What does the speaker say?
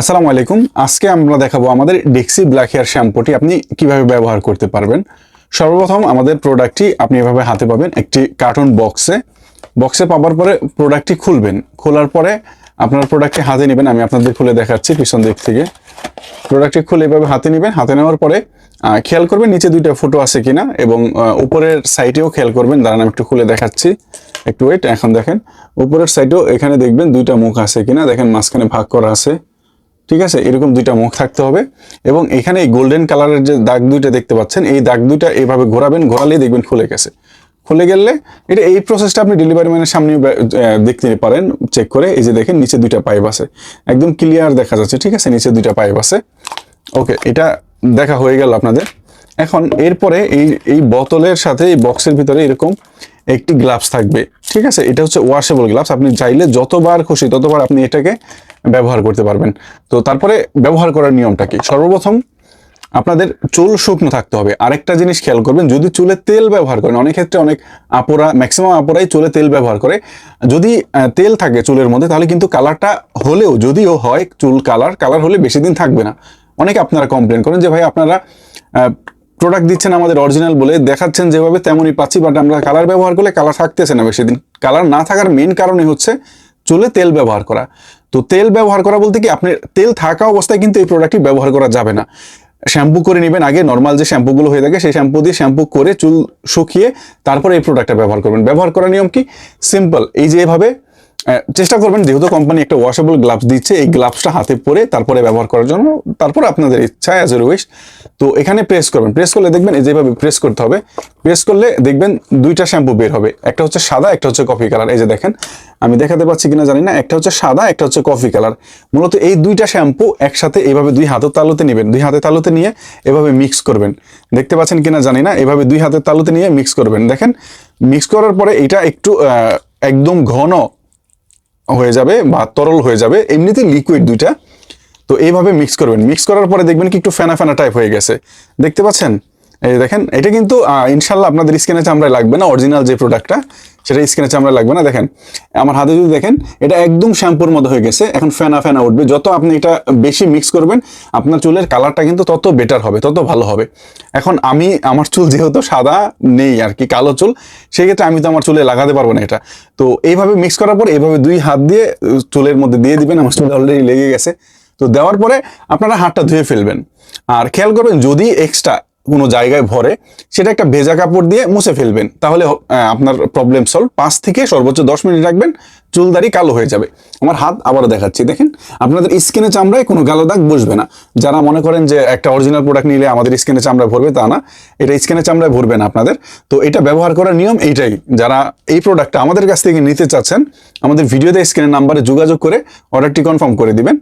আসসালামু আলাইকুম। আজকে আমরা দেখাবো আমাদের ডেক্সি ব্ল্যাক হেয়ার শ্যাম্পুটি আপনি কীভাবে ব্যবহার করতে পারবেন। সর্বপ্রথম আমাদের প্রোডাক্টটি আপনি এভাবে হাতে পাবেন একটি কার্টুন বক্সে বক্সে পাবার পরে প্রোডাক্টটি খুলবেন। খোলার পরে আপনার প্রোডাক্টটি হাতে নেবেন। আমি আপনাদের খুলে দেখাচ্ছি পিছন দিক থেকে। প্রোডাক্টটি খুলে এভাবে হাতে নেবেন। হাতে নেওয়ার পরে খেয়াল করবেন নিচে দুইটা ফটো আছে কিনা এবং উপরের সাইডেও খেয়াল করবেন। দাঁড়ান, আমি একটু খুলে দেখাচ্ছি। একটু ওয়েট এখন দেখেন। উপরের সাইডেও এখানে দেখবেন দুইটা মুখ আছে কিনা। দেখেন, মাঝখানে ভাগ করা আছে। ঠিক আছে? এরকম দুইটা মুখ থাকতে হবে। এবং এখানে এই গোল্ডেন কালারের যে দাগ দুইটা দেখতে পাচ্ছেন, এই দাগ দুইটা এইভাবে ঘোরাবেন, ঘোরালেই দেখবেন খুলে গেছে। খুলে গেলে এটা এই প্রসেসটা আপনি ডেলিভারি ম্যানের সামনে দেখতে পারেন চেক করে। এই যে দেখেন, নিচে দুইটা পাইপ আছে। একদম ক্লিয়ার দেখা যাচ্ছে, ঠিক আছে? নিচে দুইটা পাইপ আছে। ওকে, এটা দেখা হয়ে গেল আপনাদের। এখন এরপরে এই এই বোতলের সাথে এই বক্সের ভিতরে এরকম একটি গ্লাভস থাকবে। ঠিক আছে? এটা হচ্ছে ওয়াশেবল গ্লাভস আপনি চাইলে যতবার খুশি ততবার আপনি এটাকে ব্যবহার করতে পারবেন। তো তারপরে ব্যবহার করার নিয়মটা কি? সর্বপ্রথম আপনাদের চুল শুকনো থাকতে হবে। আরেকটা জিনিস খেয়াল করবেন, যদি চুলে তেল ব্যবহার করেন, অনেক ক্ষেত্রে অনেক আপোরা ম্যাক্সিমাম আপোরাই চুলে তেল ব্যবহার করে। যদি তেল থাকে চুলের মধ্যে, তাহলে কিন্তু কালারটা হলেও, যদিও হয় চুল কালার কালার হলে বেশি দিন থাকবে না। অনেকে আপনারা কমপ্লেন করেন যে, ভাই, আপনারা প্রোডাক্ট দিচ্ছেন আমাদের অরিজিনাল বলে, দেখাচ্ছেন যেভাবে তেমনই পাচ্ছি বাট আমরা কালার ব্যবহার করলে কালার থাকতেছে না বেশি দিন। কালার না থাকার মেন কারণই হচ্ছে চুলে তেল ব্যবহার করা। তো তেল ব্যবহার করা বলতে কি আপনি তেল থাকা অবস্থায় কিন্তু এই প্রোডাক্টটি ব্যবহার করা যাবে না। শ্যাম্পু করে নেবেন, আগে নর্মাল যে শ্যাম্পুগুলো হয়ে থাকে, সেই শ্যাম্পু দিয়ে শ্যাম্পু করে চুল শুকিয়ে তারপরে এই প্রোডাক্টটা ব্যবহার করবেন। ব্যবহার করার নিয়ম কি? সিম্পল এই যে এভাবে চেষ্টা করবেন, যেহেতু কোম্পানি একটা ওয়াশেবল গ্লাভস দিচ্ছে, এই গ্লাভসটা হাতে পরে তারপরে ব্যবহার করার জন্য তারপর আপনাদের ইচ্ছা অ্যাজ এ উইশ তো এখানে প্রেস করবেন প্রেস করলে দেখবেন এই যেভাবে প্রেস করতে হবে প্রেস করলে দেখবেন দুইটা শ্যাম্পু বের হবে, একটা হচ্ছে সাদা, একটা হচ্ছে কফি কালার এই যে দেখেন, আমি দেখাতে পাচ্ছি কিনা জানি না, একটা হচ্ছে সাদা, একটা হচ্ছে কফি কালার মূলত এই দুইটা শ্যাম্পু একসাথে এইভাবে দুই হাতের তালুতে নেবেন, দুই হাতের তালুতে নিয়ে এভাবে মিক্স করবেন। দেখতে পাচ্ছেন কিনা জানি না, এভাবে দুই হাতের তালুতে নিয়ে মিক্স করবেন। দেখেন মিক্স করার পরে এটা একটু একদম ঘন হয়ে যাবে বা তরল হয়ে যাবে, এমনিতে লিকুইড দুইটা। তো এইভাবে মিক্স করবেন। মিক্স করার পরে দেখবেন কি একটু ফেনা ফেনা টাইপ হয়ে গেছে। দেখতে পাচ্ছেন? এই দেখেন, এটা কিন্তু ইনশাল্লাহ আপনাদের স্কিনে চামড়ায় লাগবে না অরিজিনাল যে প্রোডাক্টটা সেটা স্কিনে চামড়ায় লাগবে না। দেখেন, আমার হাতে যদি দেখেন, এটা একদম শ্যাম্পুর মতো হয়ে গেছে। এখন ফেনা ফেনা উঠবে। যত আপনি এটা বেশি মিক্স করবেন, আপনার চুলের কালারটা কিন্তু তত বেটার হবে, তত ভালো হবে। এখন আমি, আমার চুল যেহেতু সাদা নেই আর কি, কালো চুল, সেক্ষেত্রে আমি তো আমার চুলে লাগাতে পারব না এটা। তো এইভাবে মিক্স করার পর এইভাবে দুই হাত দিয়ে চুলের মধ্যে দিয়ে দিবেন, আমার চুল অলরেডি লেগে গেছে। তো দেওয়ার পরে আপনারা হাতটা ধুয়ে ফেলবেন। আর খেয়াল করবেন, যদি এক্সট্রা কোনো জায়গায় ভরে, সেটা একটা ভেজা কাপড় দিয়ে মুছে ফেলবেন। তাহলে আপনার প্রবলেম সলভ পাঁচ থেকে সর্বোচ্চ দশ মিনিট রাখবেন চুলদারি কালো হয়ে যাবে। আমার হাত আবারও দেখাচ্ছি, দেখেন। আপনাদের স্কিনে চামড়ায় কোনো কালো দাগ বসবে না। যারা মনে করেন যে একটা অরিজিনাল প্রোডাক্ট নিলে আমাদের স্কিনে চামড়ায় ভরবে, তা না। এটা স্কিনে চামড়ায় ভরবে না আপনাদের। তো এটা ব্যবহার করার নিয়ম এইটাই। যারা এই প্রোডাক্টটা আমাদের কাছ থেকে নিতে চাচ্ছেন, আমাদের ভিডিওতে স্ক্রিনের নাম্বারে যোগাযোগ করে অর্ডারটি কনফার্ম করে দিবেন।